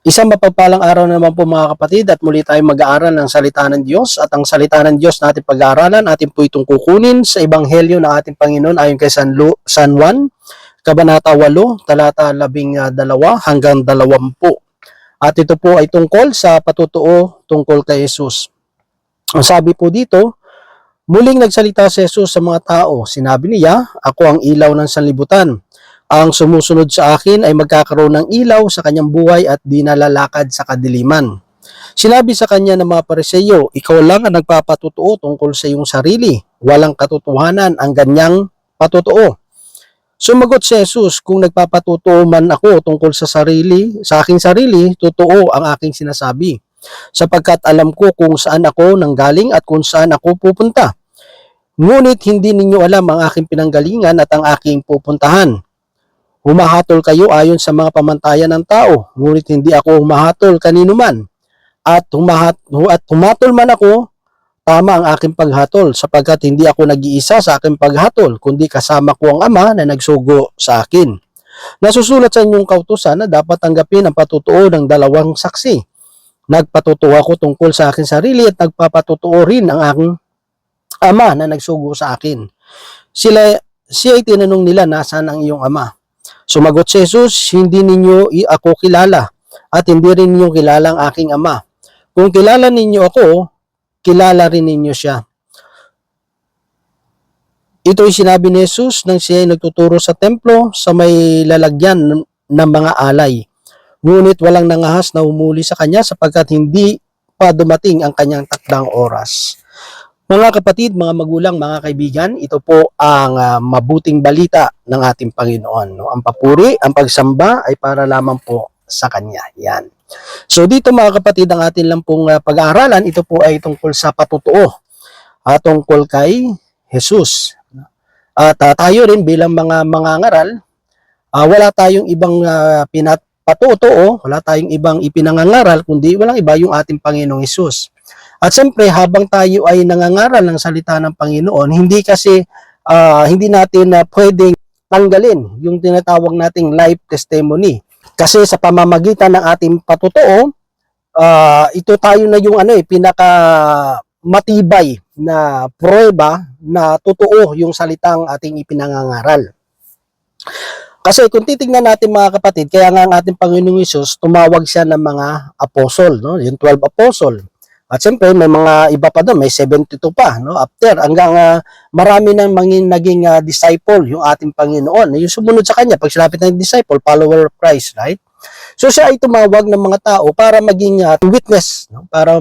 Isang mapagpalang araw naman po mga kapatid at muli tayong mag-aaral ng salita ng Diyos at ang salita ng Diyos na ating pag-aaralan atin po itong kukunin sa Ebanghelyo ng ating Panginoon ayon kay San, Lu- San Juan, Kabanata 8, talata 12 hanggang 20. At ito po ay tungkol sa patutuo tungkol kay Jesus. Ang sabi po dito, muling nagsalita si Jesus sa mga tao. Sinabi niya, ako ang ilaw ng sanlibutan. Ang sumusunod sa akin ay magkakaroon ng ilaw sa kanyang buhay at di nalalakad sa kadiliman. Sinabi sa kanya ng mga pareseyo, ikaw lang ang nagpapatutuo tungkol sa iyong sarili. Walang katotohanan ang ganyang patutuo. Sumagot si Jesus, kung nagpapatutuo man ako tungkol sa sarili, sa aking sarili, totoo ang aking sinasabi. Sapagkat alam ko kung saan ako nanggaling at kung saan ako pupunta. Ngunit hindi ninyo alam ang aking pinanggalingan at ang aking pupuntahan. Humahatol kayo ayon sa mga pamantayan ng tao, ngunit hindi ako humahatol kanino man. At, humahat, at humatol man ako, tama ang aking paghatol, sapagkat hindi ako nag-iisa sa aking paghatol, kundi kasama ko ang Ama na nagsugo sa akin. Nasusulat sa inyong kautusan na dapat tanggapin ang patutuo ng dalawang saksi. Nagpatutuo ako tungkol sa aking sarili at nagpapatutuo rin ang aking Ama na nagsugo sa akin. Sila, siya ay tinanong nila, nasaan ang iyong Ama? Sumagot si Jesus, hindi ninyo ako kilala at hindi rin ninyo kilala ang aking ama. Kung kilala ninyo ako, kilala rin ninyo siya. Ito ay sinabi ni Jesus nang siya ay nagtuturo sa templo sa may lalagyan ng mga alay. Ngunit walang nangahas na umuli sa kanya sapagkat hindi pa dumating ang kanyang takdang oras. Mga kapatid, mga magulang, mga kaibigan, ito po ang ah, mabuting balita ng ating Panginoon. No? Ang papuri, ang pagsamba ay para lamang po sa Kanya. Yan. So dito mga kapatid, ang atin lang pong ah, pag-aaralan, ito po ay tungkol sa patutuo. at tungkol kay Jesus. At ah, tayo rin bilang mga mangangaral, ah, wala tayong ibang uh, pinapatutuo, wala tayong ibang ipinangangaral, kundi walang iba yung ating Panginoong Jesus. At siyempre, habang tayo ay nangangaral ng salita ng Panginoon, hindi kasi ah, hindi natin na pwedeng tanggalin yung tinatawag nating life testimony. Kasi sa pamamagitan ng ating patutuo, ah, ito tayo na yung ano eh, pinaka matibay na prueba na totoo yung salitang ating ipinangangaral. Kasi kung titingnan natin mga kapatid, kaya nga ang ating Panginoong Isus, tumawag siya ng mga apostol, no? yung 12 apostol. At siyempre, may mga iba pa doon, may 72 pa, no? After, hanggang ah, marami nang mangin, naging ah, disciple yung ating Panginoon. Yung sumunod sa kanya, pag sinapit ng disciple, follower of Christ, right? So siya ay tumawag ng mga tao para maging ah, witness, no? para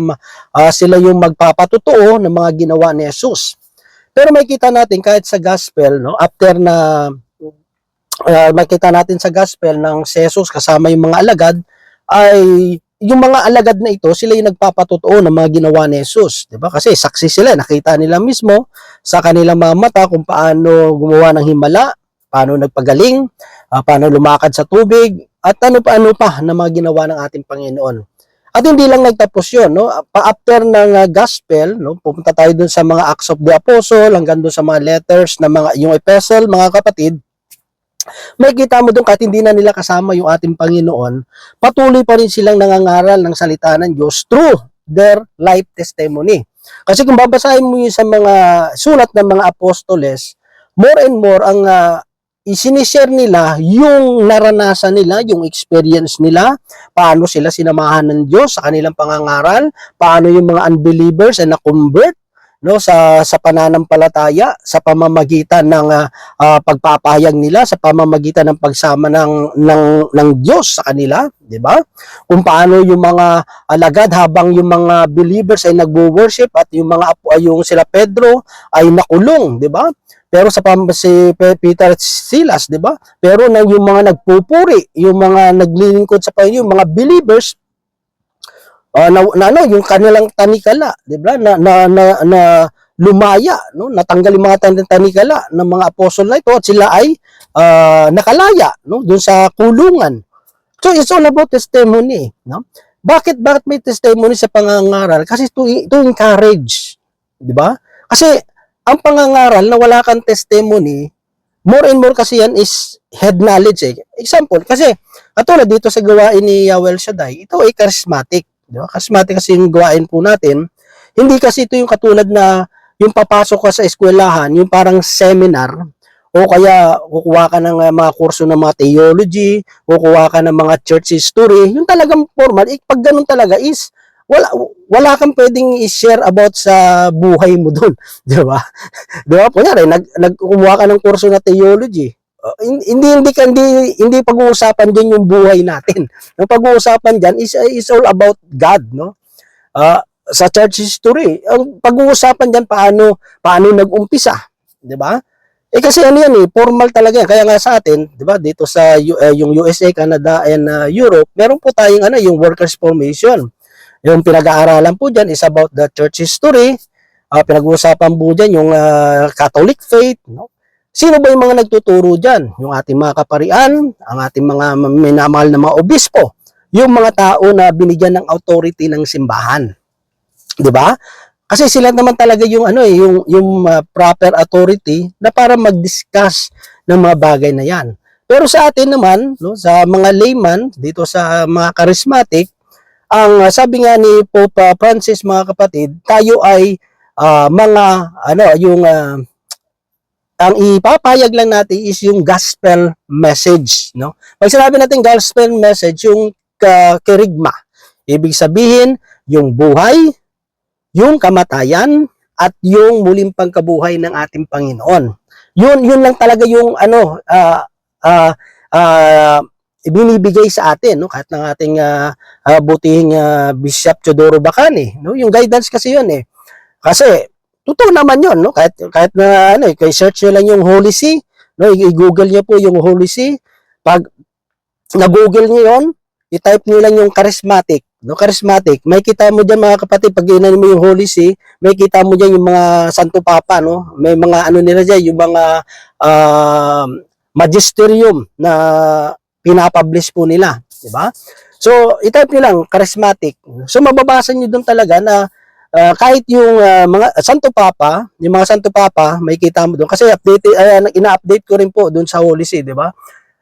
ah, sila yung magpapatutuo ng mga ginawa ni Jesus. Pero makita natin kahit sa gospel, no, after na uh, makita natin sa gospel ng si Jesus kasama yung mga alagad ay yung mga alagad na ito, sila yung nagpapatutuo ng mga ginawa ni Jesus. ba? Kasi saksi sila, nakita nila mismo sa kanilang mga mata kung paano gumawa ng himala, paano nagpagaling, ah, paano lumakad sa tubig, at ano pa ano pa na mga ginawa ng ating Panginoon. At hindi lang nagtapos yun, no? Pa-after ng ah, gospel, no? Pupunta tayo dun sa mga Acts of the Apostle, hanggang dun sa mga letters na mga yung epistle, mga kapatid. Makikita mo doon kahit hindi na nila kasama yung ating Panginoon, patuloy pa rin silang nangangaral ng salita ng Diyos through their life testimony. Kasi kung babasahin mo yun sa mga sulat ng mga apostoles, more and more ang uh, isinishare nila yung naranasan nila, yung experience nila, paano sila sinamahan ng Diyos sa kanilang pangangaral, paano yung mga unbelievers ay na-convert no sa sa pananampalataya sa pamamagitan ng ah, ah, pagpapahayag nila sa pamamagitan ng pagsama ng ng ng Diyos sa kanila, 'di ba? Kung paano yung mga alagad habang yung mga believers ay nagwo-worship at yung mga ay yung sila Pedro ay nakulong, 'di ba? Pero sa si Pe- Peter at Silas, 'di ba? Pero nang yung mga nagpupuri, yung mga naglilingkod sa Panginoon, yung mga believers uh, na, na ano, yung kanilang tanikala, 'di ba? Na, na, na, na lumaya, no? Natanggal yung mga tan- tanikala ng mga apostol na ito at sila ay ah, nakalaya, no? Doon sa kulungan. So it's all about testimony, no? Bakit bakit may testimony sa pangangaral? Kasi to, to encourage, 'di ba? Kasi ang pangangaral na wala kang testimony, more and more kasi yan is head knowledge eh. Example, kasi katulad dito sa gawain ni Yahweh Shaddai, ito ay charismatic. Di ba? Charismatic kasi yung gawain po natin. Hindi kasi ito yung katulad na yung papasok ka sa eskwelahan, yung parang seminar, o kaya kukuha ka ng uh, mga kurso ng mga theology, kukuha ka ng mga church history, yung talagang formal, eh, pag ganun talaga is, wala, wala kang pwedeng i-share about sa buhay mo doon. Di ba? Di ba? Kunyari, nag, nagkumuha ka ng kurso na theology. Uh, hindi hindi hindi hindi pag-uusapan diyan yung buhay natin. Ang pag-uusapan diyan is is all about God, no? Uh, sa church history, ang pag-uusapan diyan paano paano nag-umpisa, 'di ba? Eh kasi ano yan eh, formal talaga yan. Kaya nga sa atin, 'di ba, dito sa U- eh, yung USA, Canada and uh, Europe, meron po tayong ano, yung workers formation. Yung pinag-aaralan po diyan is about the church history. Uh, pinag-uusapan po diyan yung uh, Catholic faith, no? Sino ba yung mga nagtuturo diyan? Yung ating mga kaparian, ang ating mga minamahal na mga obispo, yung mga tao na binigyan ng authority ng simbahan. 'Di ba? Kasi sila naman talaga yung ano eh, yung yung uh, proper authority na para mag-discuss ng mga bagay na 'yan. Pero sa atin naman, no, sa mga layman dito sa mga charismatic, ang uh, sabi nga ni Pope Francis mga kapatid, tayo ay uh, mga ano, yung uh, ang ipapayag lang natin is yung gospel message, no? Pag sinabi natin gospel message, yung uh, kerigma, ibig sabihin yung buhay, yung kamatayan, at yung muling pagkabuhay ng ating Panginoon. Yun, yun lang talaga yung ano, uh, uh, uh, ibinibigay sa atin, no? Kahit ng ating uh, uh, butihing uh, Bishop Teodoro Bacani, no? Yung guidance kasi yun eh. Kasi Totoo naman 'yon, no? Kahit kahit na ano, eh, kay search niyo lang yung Holy See, no? I-google niyo po yung Holy See. Pag na-google niyo 'yon, i-type niyo lang yung charismatic, no? Charismatic. May kita mo diyan mga kapatid, pag inanin mo yung Holy See, may kita mo diyan yung mga Santo Papa, no? May mga ano nila diyan, yung mga uh, magisterium na pinapublish po nila, di ba? So, i-type niyo lang charismatic. So mababasa niyo doon talaga na uh, kahit yung uh, mga Santo Papa, yung mga Santo Papa, may kita mo doon. Kasi update, uh, ina-update ko rin po doon sa Holy See, di ba?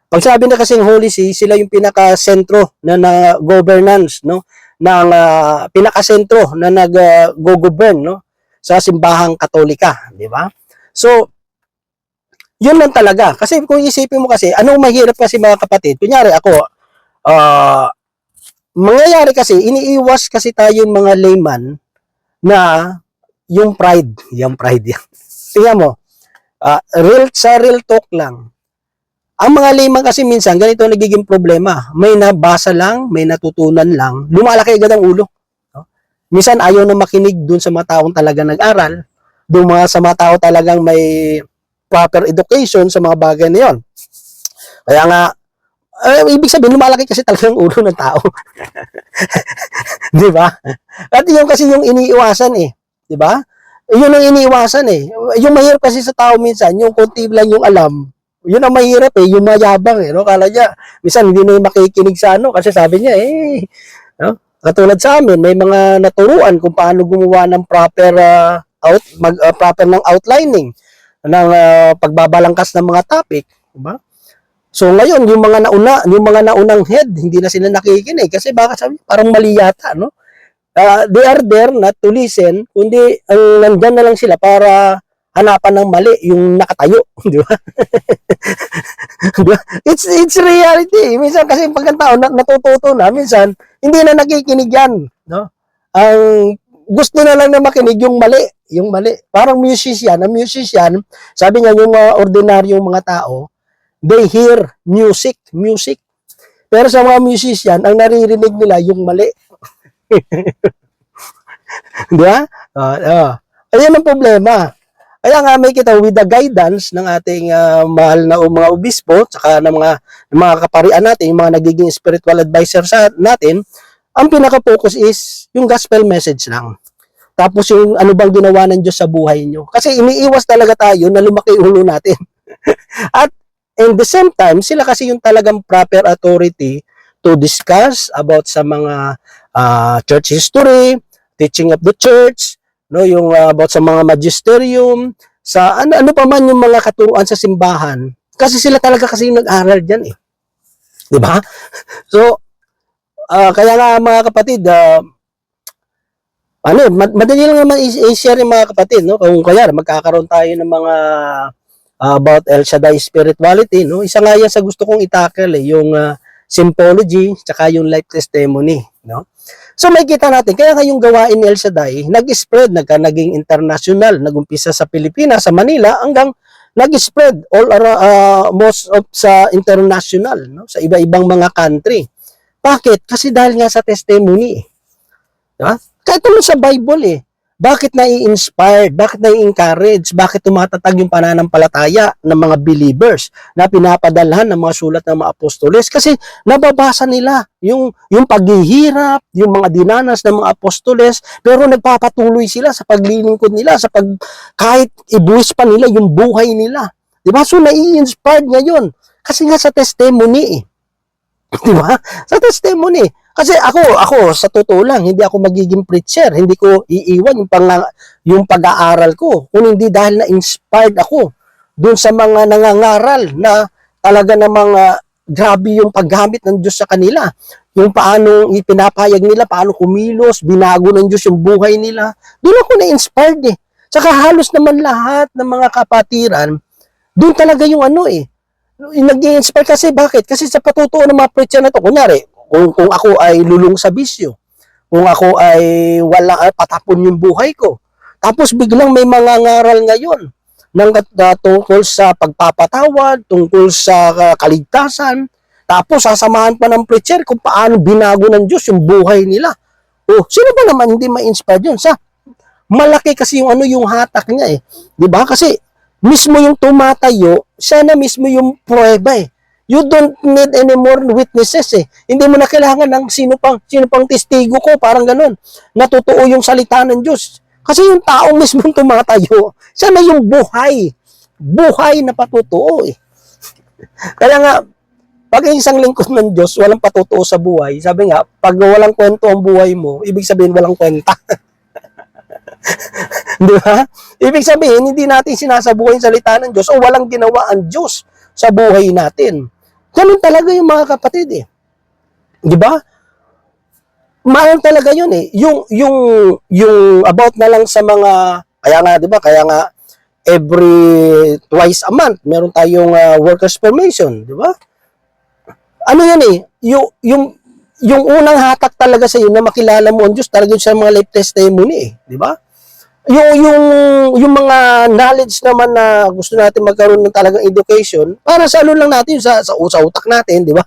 Pag sabi na kasing Holy See, sila yung pinaka-sentro na, na governance, no? ng uh, pinaka-sentro na nag-go-govern, no? sa simbahang katolika, di ba? So, yun lang talaga. Kasi kung isipin mo kasi, anong mahirap kasi mga kapatid, kunyari ako, uh, mangyayari kasi, iniiwas kasi tayong mga layman na yung pride, yung pride yan. Tingnan mo, uh, real, sa real talk lang, ang mga layman kasi minsan, ganito ang nagiging problema. May nabasa lang, may natutunan lang, lumalaki agad ang ulo. No? Minsan ayaw na makinig dun sa mga taong talaga nag-aral, dun mga sa mga tao talagang may proper education sa mga bagay na yon. Kaya nga, uh, ibig sabihin, lumalaki kasi talaga ang ulo ng tao. di ba? At yun kasi yung iniiwasan eh. Di ba? Yun ang iniiwasan eh. Yung mahirap kasi sa tao minsan, yung konti lang yung alam, yun ang mahirap eh, yung mayabang eh, no? Kala niya, minsan hindi na yung makikinig sa ano, kasi sabi niya, eh, no? Katulad sa amin, may mga naturuan kung paano gumawa ng proper uh, out, mag, uh, proper ng outlining ng uh, pagbabalangkas ng mga topic, di ba? So ngayon, yung mga nauna, yung mga naunang head, hindi na sila nakikinig kasi baka sabi, parang mali yata, no? Uh, they are there not to listen, kundi ang nandyan na lang sila para hanapan ng mali yung nakatayo, di ba? it's it's reality. Minsan kasi pag ang tao natututo na, minsan hindi na nakikinig yan, no? Ang gusto na lang na makinig yung mali, yung mali. Parang musician, ang musician, sabi niya yung mga ordinaryong mga tao, they hear music, music. Pero sa mga musician, ang naririnig nila yung mali. Di ba? Uh, uh. Ayan ang problema. Kaya nga may kita with the guidance ng ating uh, mahal na mga obispo, saka ng mga, ng mga kaparian natin, yung mga nagiging spiritual advisor sa natin, ang pinaka-focus is yung gospel message lang. Tapos yung ano bang ginawa ng Diyos sa buhay nyo. Kasi iniiwas talaga tayo na lumaki ulo natin. At in the same time, sila kasi yung talagang proper authority to discuss about sa mga uh, church history, teaching of the church, no, yung uh, about sa mga magisterium, sa ano, ano pa man yung mga katuruan sa simbahan Kasi sila talaga kasi yung nag-aral dyan eh. Di ba? So, ah, kaya nga mga kapatid, ah, ano, mad- madali lang naman i-share yung mga kapatid, no? Kung kaya magkakaroon tayo ng mga about El Shaddai spirituality, no? Isa nga yan sa gusto kong itackle eh, yung ah, symbology, tsaka yung life testimony, no? So may kita natin, kaya nga yung gawain ni El Shaddai, nag-spread, nagka, naging international, nagumpisa sa Pilipinas, sa Manila, hanggang nag-spread all around, ah, most of sa international, no? sa iba-ibang mga country. Bakit? Kasi dahil nga sa testimony. Diba? Kahit naman sa Bible eh. Bakit nai-inspired? Bakit nai-encourage? Bakit tumatatag yung pananampalataya ng mga believers na pinapadalhan ng mga sulat ng mga apostoles? Kasi nababasa nila yung, yung paghihirap, yung mga dinanas ng mga apostoles, pero nagpapatuloy sila sa paglilingkod nila, sa pag, kahit ibuwis pa nila yung buhay nila. Di ba? So, nai-inspired ngayon. Kasi nga sa testimony eh. Di ba? Sa testimony. Kasi ako, ako, sa totoo lang, hindi ako magiging preacher. Hindi ko iiwan yung, pang, yung pag-aaral ko. Kung hindi dahil na-inspired ako dun sa mga nangangaral na talaga namang ah, grabe yung paggamit ng Diyos sa kanila. Yung paano ipinapayag nila, paano kumilos, binago ng Diyos yung buhay nila. Doon ako na-inspired eh. Saka halos naman lahat ng mga kapatiran, doon talaga yung ano eh, nag-inspire kasi bakit? Kasi sa patutuo ng mga preacher na to, kunyari, kung, kung ako ay lulong sa bisyo, kung ako ay wala ay patapon yung buhay ko. Tapos biglang may mga ngaral ngayon ng uh, tungkol sa pagpapatawad, tungkol sa uh, kaligtasan. Tapos sasamahan pa ng preacher kung paano binago ng Diyos yung buhay nila. Oh, sino ba naman hindi ma-inspire yun? Sa malaki kasi yung ano yung hatak niya eh. 'Di ba? Kasi mismo yung tumatayo, siya na mismo yung prueba eh. You don't need any more witnesses eh. Hindi mo na kailangan ng sino pang, sino pang testigo ko, parang ganun. Natotoo yung salita ng Diyos. Kasi yung taong mismo tumatayo, siya na yung buhay. Buhay na patutuo eh. Kaya nga, pag isang lingkod ng Diyos, walang patutuo sa buhay, sabi nga, pag walang kwento ang buhay mo, ibig sabihin walang kwenta. Di ba? Ibig sabihin, hindi natin sinasabuhay yung salita ng Diyos o walang ginawa ang Diyos sa buhay natin. Ganun talaga yung mga kapatid eh. Di ba? Mahal talaga yun eh. Yung, yung, yung about na lang sa mga, kaya nga, di ba, kaya nga, every twice a month, meron tayong uh, workers permission, di ba? Ano yan eh, yung, yung, yung unang hatak talaga sa iyo na makilala mo ang Diyos, talaga yun sa mga life testimony eh, di ba? Yung yung yung mga knowledge naman na gusto natin magkaroon ng talagang education para sa ano lang natin sa sa, sa utak natin, di ba?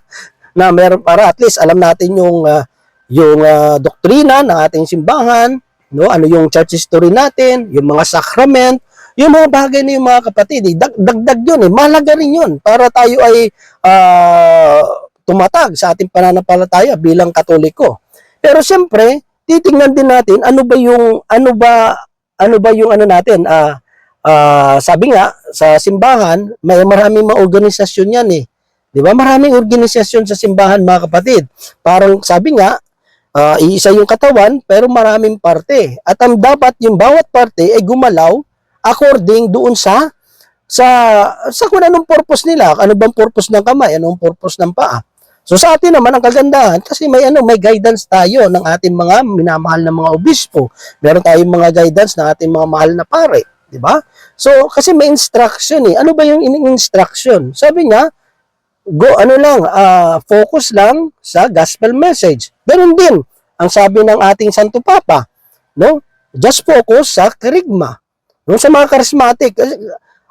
Na meron para at least alam natin yung uh, yung uh, doktrina ng ating simbahan, no? Ano yung church history natin, yung mga sacrament, yung mga bagay na yung mga kapatid, eh, dag, dagdag yun eh, mahalaga rin yun para tayo ay uh, tumatag sa ating pananampalataya bilang katoliko. Pero siyempre, titingnan din natin ano ba yung ano ba ano ba yung ano natin, ah, ah, sabi nga, sa simbahan, may maraming mga organisasyon yan eh. Di ba? Maraming organisasyon sa simbahan, mga kapatid. Parang sabi nga, ah, iisa yung katawan, pero maraming parte. At ang dapat yung bawat parte ay gumalaw according doon sa sa sa kung anong purpose nila, ano bang purpose ng kamay, anong purpose ng paa. So sa atin naman ang kagandahan kasi may ano may guidance tayo ng ating mga minamahal na mga obispo. Meron tayong mga guidance ng ating mga mahal na pare, di ba? So kasi may instruction eh. Ano ba yung instruction? Sabi niya, go ano lang, uh, focus lang sa gospel message. Ganun din ang sabi ng ating Santo Papa, no? Just focus sa kerigma. No, sa mga charismatic,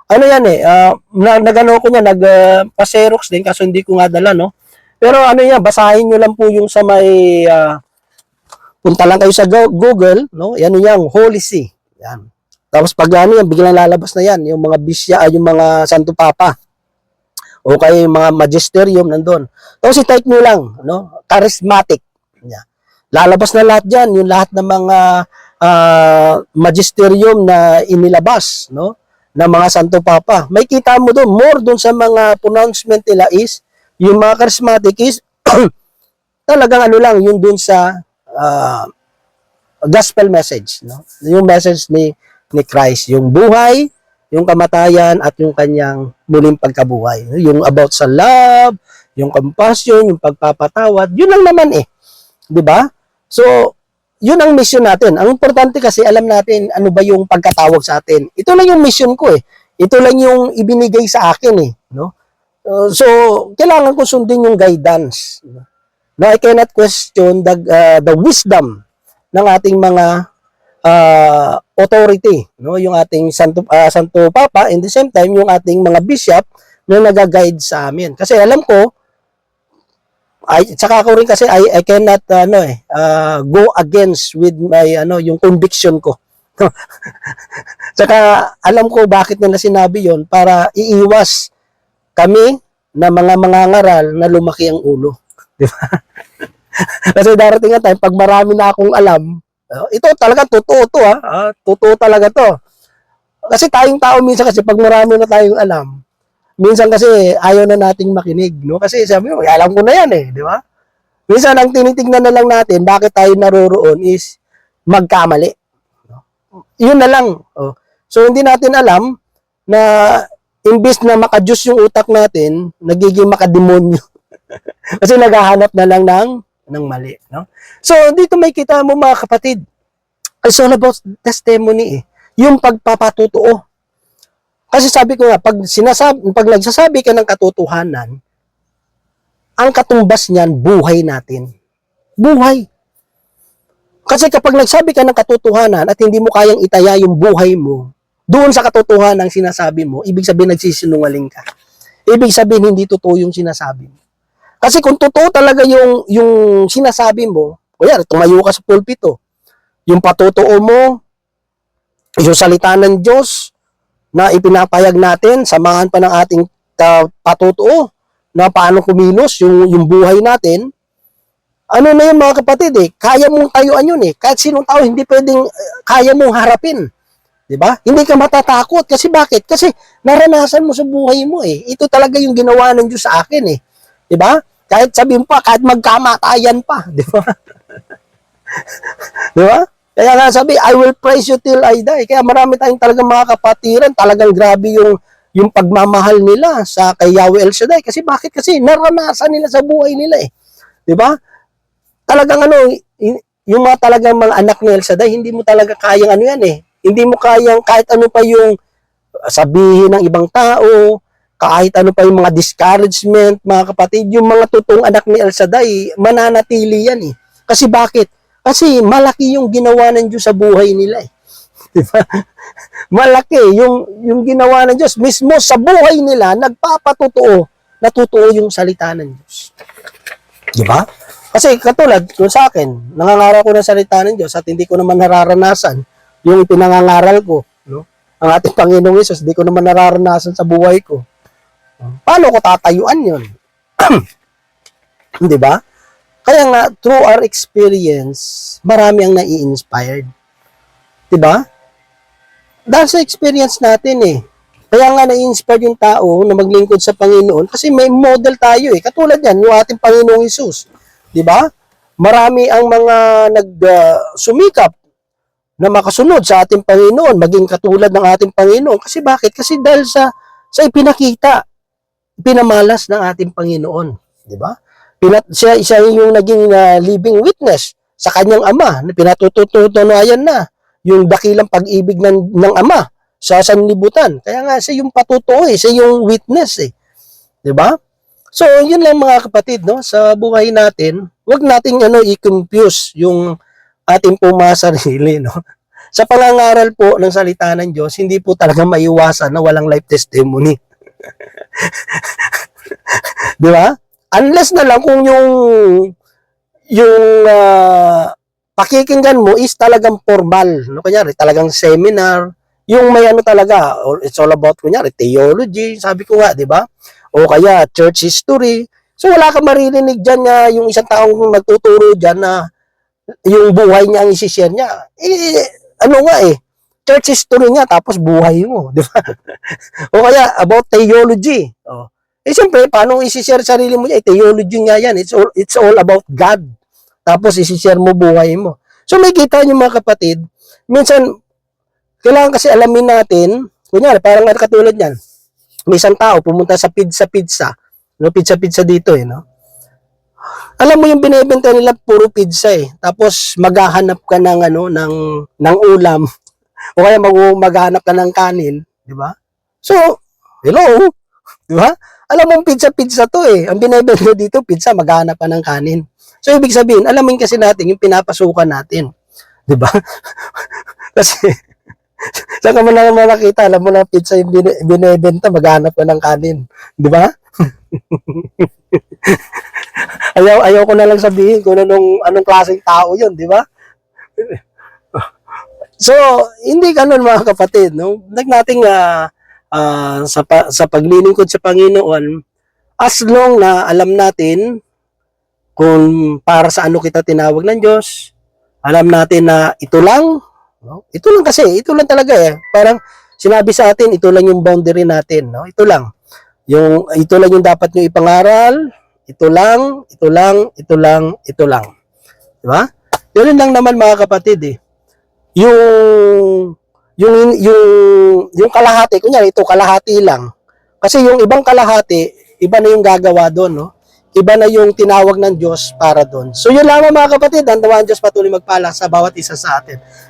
ano yan eh, uh, nagano ko niya, nag uh, pa-xerox din kaso hindi ko nga dala, no? Pero ano yan, basahin nyo lang po yung sa may, uh, punta lang kayo sa Google, no? Yan yung Holy See. Yan. Tapos pag ano yan, biglang lalabas na yan, yung mga bisya, ay yung mga Santo Papa. O kaya yung mga magisterium nandun. Tapos i-type nyo lang, no? Charismatic. Yan. Lalabas na lahat dyan, yung lahat ng mga uh, magisterium na inilabas, no? ng mga Santo Papa. May kita mo doon, more doon sa mga pronouncement nila is yung mga charismatic is talagang ano lang, yung dun sa uh, gospel message, no? Yung message ni ni Christ, yung buhay yung kamatayan at yung kanyang muling pagkabuhay. Yung about sa love, yung compassion, yung pagpapatawad, yun lang naman eh. 'Di ba? So, yun ang mission natin. Ang importante kasi alam natin ano ba yung pagkatawag sa atin. Ito lang yung mission ko eh. Ito lang yung ibinigay sa akin eh, no? Uh, so, kailangan ko sundin yung guidance. No, I cannot question the uh, the wisdom ng ating mga uh, authority, no? Yung ating Santo uh, Santo Papa and the same time yung ating mga bishop na nagaguide sa amin. Kasi alam ko ay tsaka ako rin kasi I, I cannot ano eh uh, go against with my ano yung conviction ko. tsaka alam ko bakit nila sinabi yon para iiwas kami na mga mangangaral na lumaki ang ulo. Di ba? kasi darating ang time pag marami na akong alam, uh, ito talaga totoo to ha. Ah, totoo talaga to. Kasi tayong tao minsan kasi pag marami na tayong alam, minsan kasi ayaw na nating makinig, no? Kasi sabi mo, alam ko na yan eh, di ba? Minsan ang tinitingnan na lang natin, bakit tayo naroroon is magkamali. Yun na lang. Oh. So hindi natin alam na imbis na makajus yung utak natin, nagiging makademonyo. kasi naghahanap na lang ng ng mali, no? So dito may kita mo mga kapatid. It's all about testimony eh. Yung pagpapatutuo. Kasi sabi ko nga, pag, sinasabi, pag nagsasabi ka ng katotohanan, ang katumbas niyan, buhay natin. Buhay. Kasi kapag nagsabi ka ng katotohanan at hindi mo kayang itaya yung buhay mo, doon sa katotohanan ang sinasabi mo, ibig sabihin nagsisinungaling ka. Ibig sabihin hindi totoo yung sinasabi mo. Kasi kung totoo talaga yung, yung sinasabi mo, kuya, tumayo ka sa pulpito, yung patotoo mo, yung salita ng Diyos, na ipinapayag natin, samahan pa ng ating uh, patutuo na paano kumilos yung, yung buhay natin, ano na yun mga kapatid eh, kaya mong tayuan yun eh. Kahit sinong tao, hindi pwedeng, uh, kaya mong harapin. 'Di ba? Hindi ka matatakot kasi bakit? Kasi naranasan mo sa buhay mo eh. Ito talaga yung ginawa ng Diyos sa akin eh. 'Di ba? Kahit sabihin pa, kahit magkamatayan pa, 'di ba? 'Di ba? Kaya nga sabi, I will praise you till I die. Kaya marami tayong talagang mga kapatiran, talagang grabe yung yung pagmamahal nila sa kay Yahweh El Shaddai. Kasi bakit? Kasi naranasan nila sa buhay nila eh. 'Di ba? Talagang ano, yung mga talagang mga anak ni El Shaddai, hindi mo talaga kayang ano yan eh. Hindi mo kayang kahit ano pa yung sabihin ng ibang tao, kahit ano pa yung mga discouragement, mga kapatid, yung mga totoong anak ni El Shaddai, mananatili yan eh. Kasi bakit? Kasi malaki yung ginawa ng Diyos sa buhay nila eh. Diba? Malaki yung, yung ginawa ng Diyos. Mismo sa buhay nila, nagpapatotoo na totoo yung salita ng Diyos. Diba? Kasi katulad kung sa akin, nangangaral ko ng salita ng Diyos at hindi ko naman nararanasan yung pinangangaral ko. No? Ang ating Panginoong Yesus, hindi ko naman nararanasan sa buhay ko. Paano ko tatayuan yun? Di ba? Kaya nga, through our experience, marami ang nai-inspired. Diba? Dahil sa experience natin eh. Kaya nga na-inspired yung tao na maglingkod sa Panginoon kasi may model tayo eh. Katulad yan, yung ating Panginoong Isus. Diba? Marami ang mga nag-sumikap na makasunod sa ating Panginoon, maging katulad ng ating Panginoon. Kasi bakit? Kasi dahil sa, sa ipinakita, pinamalas ng ating Panginoon. Diba? Pinat, siya, siya yung naging uh, living witness sa kanyang ama na pinatututunayan na yung dakilang pag-ibig ng, ng ama sa sanlibutan. Kaya nga siya yung patutuo eh, siya yung witness eh. 'Di ba? So, yun lang mga kapatid, no? Sa buhay natin, wag nating ano i-confuse yung ating puma sarili, no? Sa pangangaral po ng salita ng Diyos, hindi po talaga maiwasan na walang life testimony. 'Di ba? Unless na lang kung yung yung uh, pakikinggan mo is talagang formal, no? Kunyari, talagang seminar, yung may ano talaga, or it's all about, kunyari, theology, sabi ko nga, di ba? O kaya, church history. So, wala ka maririnig dyan na yung isang taong nagtuturo dyan na yung buhay niya ang isishare niya. Eh, ano nga eh, church history nga, tapos buhay mo, di ba? o kaya, about theology. Oh. Eh, siyempre, paano isishare sarili mo? Eh, theology nga yan. It's all, it's all about God. Tapos, isishare mo buhay mo. So, may kita niyo mga kapatid, minsan, kailangan kasi alamin natin Kunyari, parang katulad niyan. May isang tao pumunta sa pizza pizza. No, pizza pizza dito eh, no? Alam mo yung binebenta nila puro pizza eh. Tapos maghahanap ka ng ano ng ng ulam o kaya mag maghahanap ka ng kanin, di ba? So, hello, di ba? Alam mo pizza pizza to eh. Ang binebenta dito pizza maghahanap ka ng kanin. So ibig sabihin, alamin kasi natin yung pinapasukan natin. Di ba? kasi Saan ka mo na naman nakita? Alam mo na pizza yung bine- binebenta, maghanap ka ng kanin. Di ba? ayaw, ayaw ko na lang sabihin kung anong, anong klaseng tao yun, di ba? So, hindi ganun mga kapatid, no? Nag nating ah, ah, sa, pa, sa paglilingkod sa Panginoon, as long na alam natin kung para sa ano kita tinawag ng Diyos, alam natin na ito lang, no? ito lang kasi, ito lang talaga eh. Parang sinabi sa atin, ito lang yung boundary natin, no? Ito lang. Yung, ito lang yung dapat nyo ipangaral, ito lang, ito lang, ito lang, ito lang. Di ba? Yun lang naman mga kapatid eh. Yung, yung, yung, yung kalahati, kunyari ito kalahati lang. Kasi yung ibang kalahati, iba na yung gagawa doon, no? Iba na yung tinawag ng Diyos para doon. So yun lamang mga kapatid, ang tawa ng Diyos patuloy magpala sa bawat isa sa atin.